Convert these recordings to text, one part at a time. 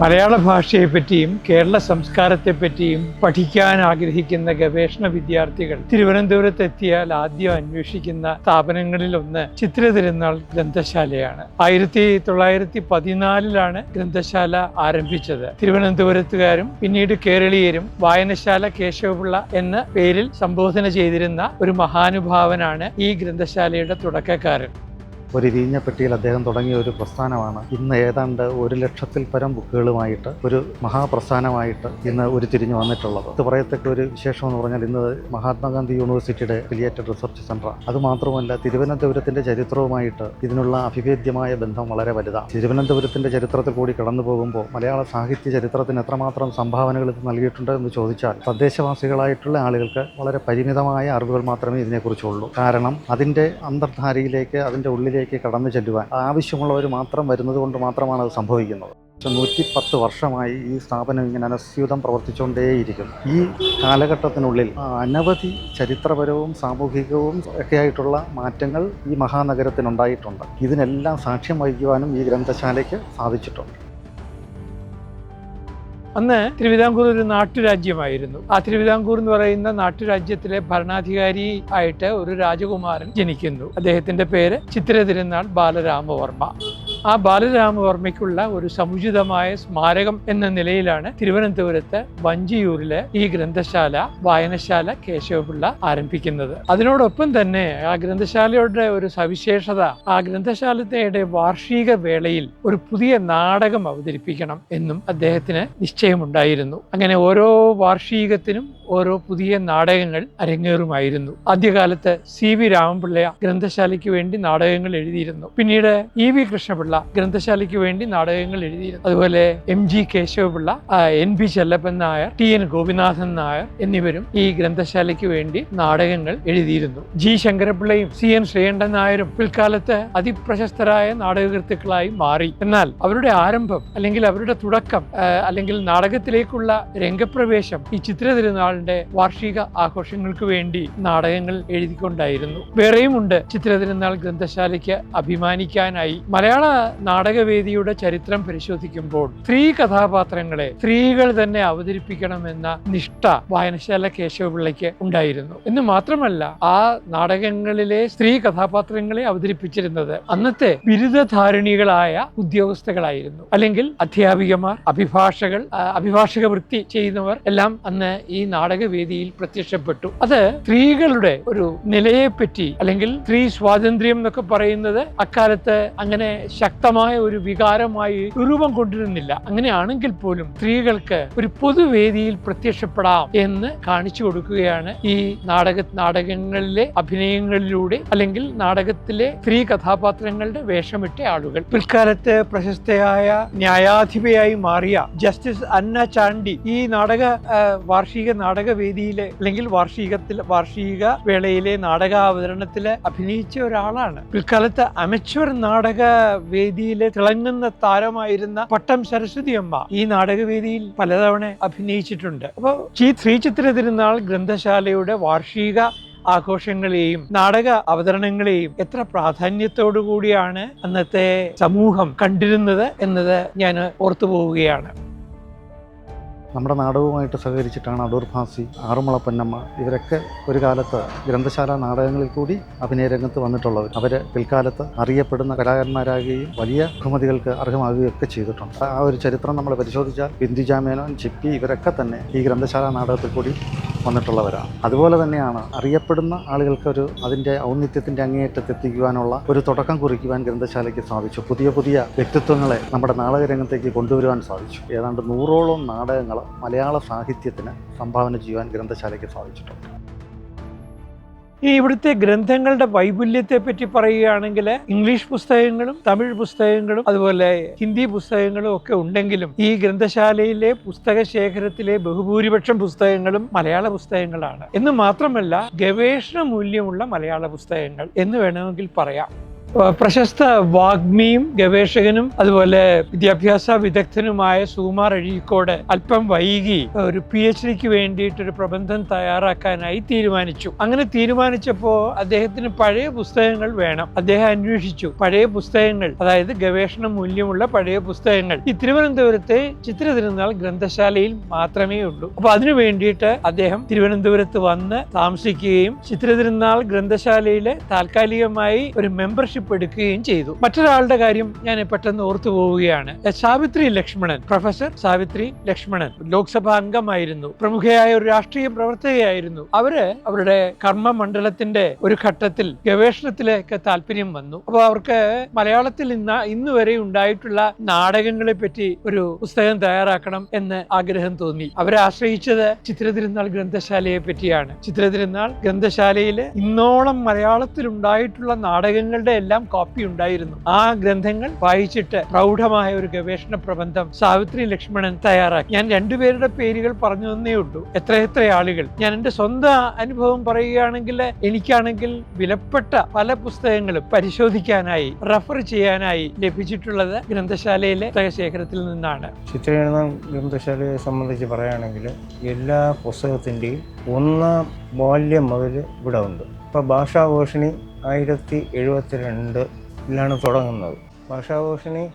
മലയാള ഭാഷയെപ്പറ്റിയും കേരള സംസ്കാരത്തെപ്പറ്റിയും പഠിക്കാൻ ആഗ്രഹിക്കുന്ന ഗവേഷണ വിദ്യാർത്ഥികൾ തിരുവനന്തപുരത്തെത്തിയാൽ ആദ്യം അന്വേഷിക്കുന്ന സ്ഥാപനങ്ങളിൽ ഒന്ന് ചിത്ര തിരുനാൾ ഗ്രന്ഥശാലയാണ്. ആയിരത്തി തൊള്ളായിരത്തി പതിനാലിലാണ് ഗ്രന്ഥശാല ആരംഭിച്ചത്. തിരുവനന്തപുരത്തുകാരും പിന്നീട് കേരളീയരും വായനശാല കേശവപിള്ള എന്ന പേരിൽ സംബോധന ചെയ്തിരുന്ന ഒരു മഹാനുഭാവനാണ് ഈ ഗ്രന്ഥശാലയുടെ തുടക്കക്കാരൻ. ഒരു വീഞ്ഞപ്പെട്ടിയിൽ അദ്ദേഹം തുടങ്ങിയ ഒരു പ്രസ്ഥാനമാണ്. ഇന്ന് ഏതാണ്ട് ഒരു ലക്ഷത്തിൽ പരം ബുക്കുകളുമായിട്ട് ഒരു മഹാപ്രസ്ഥാനമായിട്ട് ഇന്ന് ഉരുത്തിരിഞ്ഞു വന്നിട്ടുള്ളത്. ഇത് പറയത്തക്ക ഒരു വിശേഷം എന്ന് പറഞ്ഞാൽ ഇന്ന് മഹാത്മാഗാന്ധി യൂണിവേഴ്സിറ്റിയുടെ അഫിലിയേറ്റഡ് റിസർച്ച് സെന്ററാണ് അത് മാത്രമല്ല തിരുവനന്തപുരത്തിന്റെ ചരിത്രവുമായിട്ട് ഇതിനുള്ള അഭിവേദ്യമായ ബന്ധം വളരെ വലുതാണ് തിരുവനന്തപുരത്തിന്റെ ചരിത്രത്തിൽ കൂടി കടന്നു പോകുമ്പോൾ മലയാള സാഹിത്യ ചരിത്രത്തിന് എത്രമാത്രം സംഭാവനകൾ ഇത് നൽകിയിട്ടുണ്ട് എന്ന് ചോദിച്ചാൽ തദ്ദേശവാസികളായിട്ടുള്ള ആളുകൾക്ക് വളരെ പരിമിതമായ അറിവുകൾ മാത്രമേ ഇതിനെക്കുറിച്ചുള്ളൂ. കാരണം അതിന്റെ അന്തർധാരയിലേക്ക് അതിന്റെ ഉള്ളിലേക്ക് കടന്നു ചെല്ലുവാൻ ആവശ്യമുള്ളവർ മാത്രം വരുന്നത് കൊണ്ട് മാത്രമാണ് അത് സംഭവിക്കുന്നത്. നൂറ്റി പത്ത് വർഷമായി ഈ സ്ഥാപനം ഇങ്ങനെ അനസ്യൂതം പ്രവർത്തിച്ചുകൊണ്ടേയിരിക്കും. ഈ കാലഘട്ടത്തിനുള്ളിൽ അനവധി ചരിത്രപരവും സാമൂഹികവും ഒക്കെയായിട്ടുള്ള മാറ്റങ്ങൾ ഈ മഹാനഗരത്തിനുണ്ടായിട്ടുണ്ട്. ഇതിനെല്ലാം സാക്ഷ്യം വഹിക്കുവാനും ഈ ഗ്രന്ഥശാലയ്ക്ക് സാധിച്ചിട്ടുണ്ട്. അന്ന് തിരുവിതാംകൂർ ഒരു നാട്ടുരാജ്യമായിരുന്നു. ആ തിരുവിതാംകൂർ എന്ന് പറയുന്ന നാട്ടുരാജ്യത്തിലെ ഭരണാധികാരി ആയിട്ട് ഒരു രാജകുമാരൻ ജനിക്കുന്നു. അദ്ദേഹത്തിന്റെ പേര് ചിത്ര തിരുനാൾ ബാലരാമവർമ്മ. ആ ബാലരാമവർമ്മയ്ക്കുള്ള ഒരു സമുചിതമായ സ്മാരകം എന്ന നിലയിലാണ് തിരുവനന്തപുരത്ത് വഞ്ചിയൂരിലെ ഈ ഗ്രന്ഥശാല വായനശാല കേശവപിള്ള ആരംഭിക്കുന്നത്. അതിനോടൊപ്പം തന്നെ ആ ഗ്രന്ഥശാലയുടെ ഒരു സവിശേഷത ആ ഗ്രന്ഥശാലയുടെ വാർഷിക വേളയിൽ ഒരു പുതിയ നാടകം അവതരിപ്പിക്കണം എന്നും അദ്ദേഹത്തിന് നിശ്ചയമുണ്ടായിരുന്നു. അങ്ങനെ ഓരോ വാർഷികത്തിനും ഓരോ പുതിയ നാടകങ്ങൾ അരങ്ങേറുമായിരുന്നു. ആദ്യകാലത്ത് സി വി രാമപിള്ള ഗ്രന്ഥശാലയ്ക്ക് വേണ്ടി നാടകങ്ങൾ എഴുതിയിരുന്നു. പിന്നീട് ഇ വി കൃഷ്ണപിള്ള ഗ്രന്ഥശാലയ്ക്ക് വേണ്ടി നാടകങ്ങൾ എഴുതിയിരുന്നു. അതുപോലെ M G Keshavapillai N P Chellappan Nair T N Gopinathan Nair എന്നിവരും ഈ ഗ്രന്ഥശാലയ്ക്ക് വേണ്ടി നാടകങ്ങൾ എഴുതിയിരുന്നു. ജി ശങ്കരപിള്ളയും സി എൻ ശ്രീകണ്ഠൻ നായരും പിൽക്കാലത്ത് അതിപ്രശസ്തരായ നാടകകൃത്തുക്കളായി മാറി. എന്നാൽ അവരുടെ ആരംഭം അല്ലെങ്കിൽ അവരുടെ തുടക്കം അല്ലെങ്കിൽ നാടകത്തിലേക്കുള്ള രംഗപ്രവേശം ഈ ചിത്ര തിരുനാളിന്റെ വാർഷിക ആഘോഷങ്ങൾക്ക് വേണ്ടി നാടകങ്ങൾ എഴുതിക്കൊണ്ടായിരുന്നു. വേറെയുമുണ്ട് ചിത്ര തിരുനാൾ ഗ്രന്ഥശാലയ്ക്ക് അഭിമാനിക്കാനായി. മലയാള നാടകവേദിയുടെ ചരിത്രം പരിശോധിക്കുമ്പോൾ സ്ത്രീ കഥാപാത്രങ്ങളെ സ്ത്രീകൾ തന്നെ അവതരിപ്പിക്കണമെന്ന നിഷ്ഠ വായനശാല കേശവപിള്ളയ്ക്ക് ഉണ്ടായിരുന്നു. എന്ന് മാത്രമല്ല ആ നാടകങ്ങളിലെ സ്ത്രീ കഥാപാത്രങ്ങളെ അവതരിപ്പിച്ചിരുന്നത് അന്നത്തെ ബിരുദധാരിണികളായ ഉദ്യോഗസ്ഥകളായിരുന്നു. അല്ലെങ്കിൽ അധ്യാപികമാർ അഭിഭാഷകൾ അഭിഭാഷക വൃത്തി ചെയ്യുന്നവർ എല്ലാം അന്ന് ഈ നാടകവേദിയിൽ പ്രത്യക്ഷപ്പെട്ടു. അത് സ്ത്രീകളുടെ ഒരു നിലയെപ്പറ്റി അല്ലെങ്കിൽ സ്ത്രീ സ്വാതന്ത്ര്യം എന്നൊക്കെ പറയുന്നത് അക്കാലത്ത് അങ്ങനെ ശക്തമായ ഒരു വികാരമായി രൂപം കൊണ്ടിരുന്നില്ല. അങ്ങനെയാണെങ്കിൽ പോലും സ്ത്രീകൾക്ക് ഒരു പൊതുവേദിയിൽ പ്രത്യക്ഷപ്പെടാം എന്ന് കാണിച്ചു കൊടുക്കുകയാണ് ഈ നാടക നാടകങ്ങളിലെ അഭിനയങ്ങളിലൂടെ അല്ലെങ്കിൽ നാടകത്തിലെ സ്ത്രീ കഥാപാത്രങ്ങളുടെ വേഷമിട്ട ആളുകൾ. പിൽക്കാലത്ത് പ്രശസ്തയായ ന്യായാധിപയായി മാറിയ ജസ്റ്റിസ് അന്ന ചാണ്ടി ഈ നാടക വാർഷിക നാടകവേദിയിലെ അല്ലെങ്കിൽ വാർഷികത്തിൽ വാർഷിക വേളയിലെ നാടകാവതരണത്തിൽ അഭിനയിച്ച ഒരാളാണ്. പിൽക്കാലത്ത് അമച്വർ നാടക വേദിയിലെ തിളങ്ങുന്ന താരമായിരുന്ന പട്ടം സരസ്വതി അമ്മ ഈ നാടകവേദിയിൽ പലതവണ അഭിനയിച്ചിട്ടുണ്ട്. അപ്പോൾ ഈ ശ്രീചിത്ര തിരുനാൾ ഗ്രന്ഥശാലയുടെ വാർഷിക ആഘോഷങ്ങളെയും നാടക അവതരണങ്ങളെയും എത്ര പ്രാധാന്യത്തോടു കൂടിയാണ് അന്നത്തെ സമൂഹം കണ്ടിരുന്നത് എന്നത് ഞാൻ ഓർത്തു പോവുകയാണ് നമ്മുടെ നാടകവുമായിട്ട് സഹകരിച്ചിട്ടാണ് അടൂർ ഭാസി ആറുമുള പൊന്നമ്മ ഇവരൊക്കെ ഒരു കാലത്ത് ഗ്രന്ഥശാല നാടകങ്ങളിൽ കൂടി അഭിനയ രംഗത്ത് വന്നിട്ടുള്ളവർ അവർ പിൽക്കാലത്ത് അറിയപ്പെടുന്ന കലാകാരന്മാരാകുകയും വലിയ ബഹുമതികൾക്ക് അർഹമാകുകയും ഒക്കെ ചെയ്തിട്ടുണ്ട്. ആ ഒരു ചരിത്രം നമ്മൾ പരിശോധിച്ചാൽ ബിന്ദു ജാമേനോൻ ചിപ്പി ഇവരൊക്കെ തന്നെ ഈ ഗ്രന്ഥശാല നാടകത്തിൽ കൂടി വന്നിട്ടുള്ളവരാണ് അതുപോലെ തന്നെയാണ് അറിയപ്പെടുന്ന ആളുകൾക്ക് ഒരു അതിന്റെ ഔന്നിത്യത്തിന്റെ അങ്ങേയറ്റത്ത് എത്തിക്കുവാനുള്ള ഒരു തുടക്കം കുറിക്കുവാൻ ഗ്രന്ഥശാലയ്ക്ക് സാധിച്ചു. പുതിയ പുതിയ വ്യക്തിത്വങ്ങളെ നമ്മുടെ നാടകരംഗത്തേക്ക് കൊണ്ടുവരുവാൻ സാധിച്ചു. ഏതാണ്ട് നൂറോളം നാടകങ്ങൾ മലയാള സാഹിത്യത്തിന് സംഭാവന ചെയ്യുവാൻ ഗ്രന്ഥശാലയ്ക്ക് സാധിച്ചിട്ടുണ്ട്. ഈ ഇവിടുത്തെ ഗ്രന്ഥങ്ങളുടെ വൈപുല്യത്തെ പറ്റി പറയുകയാണെങ്കിൽ ഇംഗ്ലീഷ് പുസ്തകങ്ങളും തമിഴ് പുസ്തകങ്ങളും അതുപോലെ ഹിന്ദി പുസ്തകങ്ങളും ഒക്കെ ഉണ്ടെങ്കിലും ഈ ഗ്രന്ഥശാലയിലെ പുസ്തക ശേഖരത്തിലെ ബഹുഭൂരിപക്ഷം പുസ്തകങ്ങളും മലയാള പുസ്തകങ്ങളാണ്. എന്ന് മാത്രമല്ല ഗവേഷണ മൂല്യമുള്ള മലയാള പുസ്തകങ്ങൾ എന്ന് വേണമെങ്കിൽ പറയാം. പ്രശസ്ത വാഗ്മിയും ഗവേഷകനും അതുപോലെ വിദ്യാഭ്യാസ വിദഗ്ധനുമായ സുകുമാർ അഴീക്കോട് അല്പം വൈകി ഒരു പി എച്ച് ഡിക്ക് വേണ്ടിയിട്ട് ഒരു പ്രബന്ധം തയ്യാറാക്കാനായി തീരുമാനിച്ചു. അങ്ങനെ തീരുമാനിച്ചപ്പോൾ അദ്ദേഹത്തിന് പഴയ പുസ്തകങ്ങൾ വേണം. അദ്ദേഹം അന്വേഷിച്ചു. പഴയ പുസ്തകങ്ങൾ അതായത് ഗവേഷണ മൂല്യമുള്ള പഴയ പുസ്തകങ്ങൾ. ഈ തിരുവനന്തപുരത്തെ ചിത്ര തിരുനാൾ ഗ്രന്ഥശാലയിൽ മാത്രമേ ഉള്ളൂ. അപ്പൊ അതിനു വേണ്ടിയിട്ട് അദ്ദേഹം തിരുവനന്തപുരത്ത് വന്ന് താമസിക്കുകയും ചിത്ര തിരുനാൾ ഗ്രന്ഥശാലയിലെ താൽക്കാലികമായി ഒരു മെമ്പർഷിപ്പ് എടുക്കുകയും ചെയ്തു. മറ്റൊരാളുടെ കാര്യം ഞാൻ പെട്ടെന്ന് ഓർത്തു പോവുകയാണ്. സാവിത്രി ലക്ഷ്മണൻ പ്രൊഫസർ സാവിത്രി ലക്ഷ്മണൻ ലോക്സഭാ അംഗമായിരുന്നു. പ്രമുഖയായ ഒരു രാഷ്ട്രീയ പ്രവർത്തകയായിരുന്നു. അവർ അവരുടെ കർമ്മ മണ്ഡലത്തിന്റെ ഒരു ഘട്ടത്തിൽ ഗവേഷണത്തിലേക്ക് താല്പര്യം വന്നു. അപ്പോൾ അവർക്ക് മലയാളത്തിൽ ഇന്ന് ഇന്ന് വരെ ഉണ്ടായിട്ടുള്ള നാടകങ്ങളെ പറ്റി ഒരു പുസ്തകം തയ്യാറാക്കണം എന്ന് ആഗ്രഹം തോന്നി. അവരെ ആശ്രയിച്ചത് ചിത്രതിരുന്നാൾ ഗ്രന്ഥശാലയെ പറ്റിയാണ്. ചിത്രതിരുന്നാൾ ഗ്രന്ഥശാലയിൽ ഇന്നോളം മലയാളത്തിൽ ഉണ്ടായിട്ടുള്ള നാടകങ്ങളുടെ എല്ലാം കോപ്പി ഉണ്ടായിരുന്നു. ആ ഗ്രന്ഥങ്ങൾ വായിച്ചിട്ട് പ്രൗഢമായ ഒരു ഗവേഷണ പ്രബന്ധം സാവിത്രി ലക്ഷ്മണൻ തയ്യാറാക്കി. ഞാൻ രണ്ടുപേരുടെ പേരുകൾ പറഞ്ഞു തന്നേ ഉള്ളൂ. എത്ര എത്ര ആളുകൾ. ഞാൻ എന്റെ സ്വന്തം അനുഭവം പറയുകയാണെങ്കിൽ എനിക്കാണെങ്കിൽ വിലപ്പെട്ട പല പുസ്തകങ്ങളും പരിശോധിക്കാനായി റഫർ ചെയ്യാനായി ലഭിച്ചിട്ടുള്ളത് ഗ്രന്ഥശാലയിലെ പുസ്തകശേഖരത്തിൽ നിന്നാണ്. ചിത്രഗണനം ഗ്രന്ഥശാലയെ സംബന്ധിച്ച് പറയുകയാണെങ്കിൽ എല്ലാ പുസ്തകത്തിന്റെയും ഒന്നാം ബാല്യം മുതൽ ഇവിടെ ഉണ്ട്. ഇപ്പോൾ ഭാഷാഭൂഷണി ആയിരത്തി എഴുപത്തി രണ്ടിലാണ് തുടങ്ങുന്നത്. ഭാഷാഭൂഷണി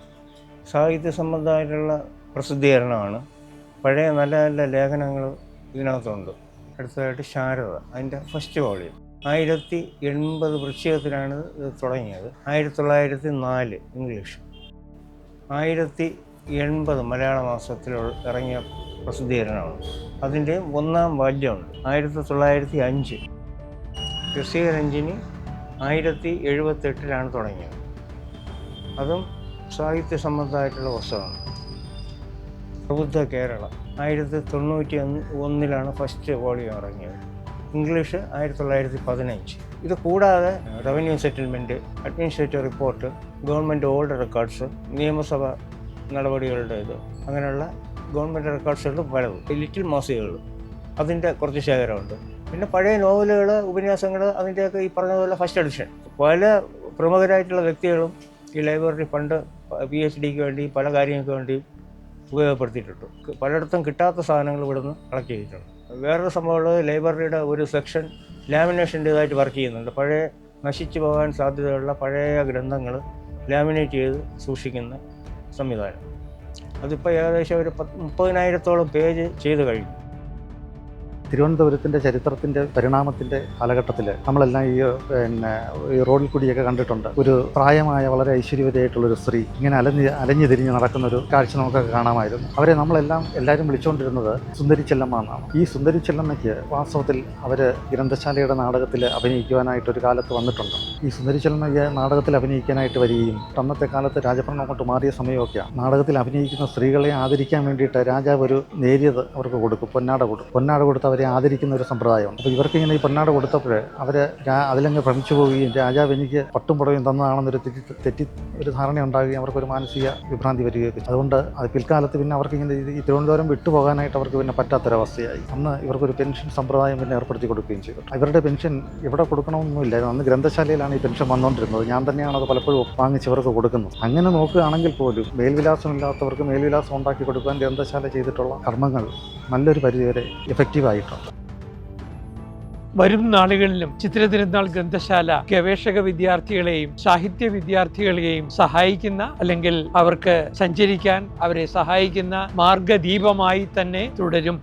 സാഹിത്യ സംബന്ധമായിട്ടുള്ള പ്രസിദ്ധീകരണമാണ്. പഴയ നല്ല നല്ല ലേഖനങ്ങൾ ഇതിനകത്തുണ്ട്. അടുത്തതായിട്ട് ശാരദ അതിന്റെ ഫസ്റ്റ് വോളിയം ആയിരത്തി എൺപത് വൃശ്ചികത്തിലാണ് ഇത് തുടങ്ങിയത്. ആയിരത്തി തൊള്ളായിരത്തി നാല് ഇംഗ്ലീഷ്. ആയിരത്തി എൺപത് മലയാള മാസത്തിൽ ഇറങ്ങിയ പ്രസിദ്ധീകരണമാണ്. അതിന്റെ ഒന്നാം വാല്യമുണ്ട് ആയിരത്തി തൊള്ളായിരത്തി അഞ്ച് രസികരഞ്ജിനി ആയിരത്തി എഴുപത്തെട്ടിലാണ് തുടങ്ങിയത്. അതും സാഹിത്യ സംബന്ധമായിട്ടുള്ള പുസ്തകമാണ്. പ്രബുദ്ധ കേരളം ആയിരത്തി തൊണ്ണൂറ്റി ഒന്ന് ഒന്നിലാണ് ഫസ്റ്റ് വോളിയം ഇറങ്ങിയത്. ഇംഗ്ലീഷ് ആയിരത്തി തൊള്ളായിരത്തി പതിനഞ്ച് ഇത് കൂടാതെ revenue settlement administrative report government old records നിയമസഭ നടപടികളുടെ ഇത് അങ്ങനെയുള്ള ഗവൺമെന്റ് റെക്കോർഡ്സുകൾ പലതും ലിറ്റിൽ മാസികകൾ അതിന്റെ കുറച്ച് ശേഖരമുണ്ട്. പിന്നെ പഴയ നോവലുകൾ ഉപന്യാസങ്ങൾ അതിന്റെയൊക്കെ ഈ പറഞ്ഞതുപോലെ ഫസ്റ്റ് എഡിഷൻ പല പ്രമുഖരായിട്ടുള്ള വ്യക്തികളും ഈ ലൈബ്രറി ഫണ്ട് പി എച്ച് ഡിക്ക് വേണ്ടി പല കാര്യങ്ങൾക്ക് വേണ്ടി ഉപയോഗപ്പെടുത്തിയിട്ടുണ്ട്. പലയിടത്തും കിട്ടാത്ത സാധനങ്ങൾ ഇവിടുന്ന് കളക്ട് ചെയ്തിട്ടുണ്ട്. വേറൊരു സംഭവമുള്ളത് ലൈബ്രറിയുടെ ഒരു സെക്ഷൻ ലാമിനേഷന്റേതായിട്ട് വർക്ക് ചെയ്യുന്നുണ്ട്. പഴയ നശിച്ചു പോകാൻ സാധ്യതയുള്ള പഴയ ഗ്രന്ഥങ്ങൾ ലാമിനേറ്റ് ചെയ്ത് സൂക്ഷിക്കുന്ന സംവിധാനം. അതിപ്പോൾ ഏകദേശം ഒരു പത്ത് മുപ്പതിനായിരത്തോളം പേജ് ചെയ്ത് കഴിഞ്ഞു. തിരുവനന്തപുരത്തിന്റെ ചരിത്രത്തിന്റെ പരിണാമത്തിന്റെ കാലഘട്ടത്തിൽ നമ്മളെല്ലാം ഈ പിന്നെ ഈ റോഡിൽ കൂടിയൊക്കെ കണ്ടിട്ടുണ്ട്. ഒരു പ്രായമായ വളരെ ഐശ്വര്യവതിയായിട്ടുള്ളൊരു സ്ത്രീ ഇങ്ങനെ അലഞ്ഞ് അലഞ്ഞു തിരിഞ്ഞ് നടക്കുന്ന ഒരു കാഴ്ച നമുക്കൊക്കെ കാണാമായിരുന്നു. അവരെ നമ്മളെല്ലാം എല്ലാവരും വിളിച്ചുകൊണ്ടിരുന്നത് സുന്ദരി എന്നാണ്. ഈ സുന്ദരി ചെല്ലമ്മയ്ക്ക് വാസ്തവത്തിൽ അവർ ഗ്രന്ഥശാലയുടെ നാടകത്തിൽ അഭിനയിക്കുവാനായിട്ട് ഒരു കാലത്ത് വന്നിട്ടുണ്ട്. ഈ സുന്ദരി ചെല്ലമ്മയ്ക്ക് നാടകത്തിൽ അഭിനയിക്കാനായിട്ട് വരികയും അന്നത്തെ കാലത്ത് രാജഭരണം അങ്ങോട്ട് മാറിയ സമയമൊക്കെയാണ് നാടകത്തിൽ അഭിനയിക്കുന്ന സ്ത്രീകളെ ആദരിക്കാൻ വേണ്ടിയിട്ട് രാജാവ് ഒരു നേരിയത് അവർക്ക് കൊടുക്കും. പൊന്നാട കൊടുക്കും. പൊന്നാട കൊടുത്ത് അവരെ ആദരിക്കുന്ന ഒരു സമ്പ്രദായമുണ്ട്. അപ്പോൾ ഇവർക്ക് ഇങ്ങനെ ഈ പൊന്നാട കൊടുത്തപ്പോൾ അവർ അതിലങ്ങ് ഭ്രമിച്ചു പോവുകയും രാജാവ് എനിക്ക് പട്ടും പുടവയും തന്നതാണെന്നൊരു തെറ്റി തെറ്റി ഒരു ധാരണ ഉണ്ടാകുകയും അവർക്കൊരു മാനസിക വിഭ്രാന്തി വരികയൊക്കെ. അതുകൊണ്ട് അത് പിൽക്കാലത്ത് പിന്നെ അവർക്ക് ഇങ്ങനെ ഈ തിരുവനന്തപുരം വിട്ടുപോകാനായിട്ട് അവർക്ക് പിന്നെ പറ്റാത്തൊരവസ്ഥയായി. അന്ന് ഇവർക്കൊരു പെൻഷൻ സമ്പ്രദായം പിന്നെ ഏർപ്പെടുത്തി കൊടുക്കുകയും ചെയ്തു. ഇവരുടെ പെൻഷൻ ഇവിടെ കൊടുക്കണമൊന്നുമില്ല അന്ന് ഗ്രന്ഥശാലയിലാണ് ഈ പെൻഷൻ വന്നുകൊണ്ടിരുന്നത്. ഞാൻ തന്നെയാണ് അത് പലപ്പോഴും വാങ്ങിച്ച് ഇവർക്ക് കൊടുക്കുന്നത്. അങ്ങനെ നോക്കുകയാണെങ്കിൽ പോലും മേൽവിലാസമില്ലാത്തവർക്ക് മേൽവിലാസം ഉണ്ടാക്കി കൊടുക്കാൻ ഗ്രന്ഥശാല ചെയ്തിട്ടുള്ള കർമ്മങ്ങൾ നല്ലൊരു പരിധിവരെ എഫക്റ്റീവായിട്ടുണ്ട് വരും നാളുകളിലും ചിത്രതിരുന്നാൾ ഗ്രന്ഥശാല ഗവേഷക വിദ്യാർത്ഥികളെയും സാഹിത്യ വിദ്യാർത്ഥികളെയും സഹായിക്കുന്ന അല്ലെങ്കിൽ അവർക്ക് സഞ്ചരിക്കാൻ അവരെ സഹായിക്കുന്ന മാർഗദീപമായി തന്നെ തുടരും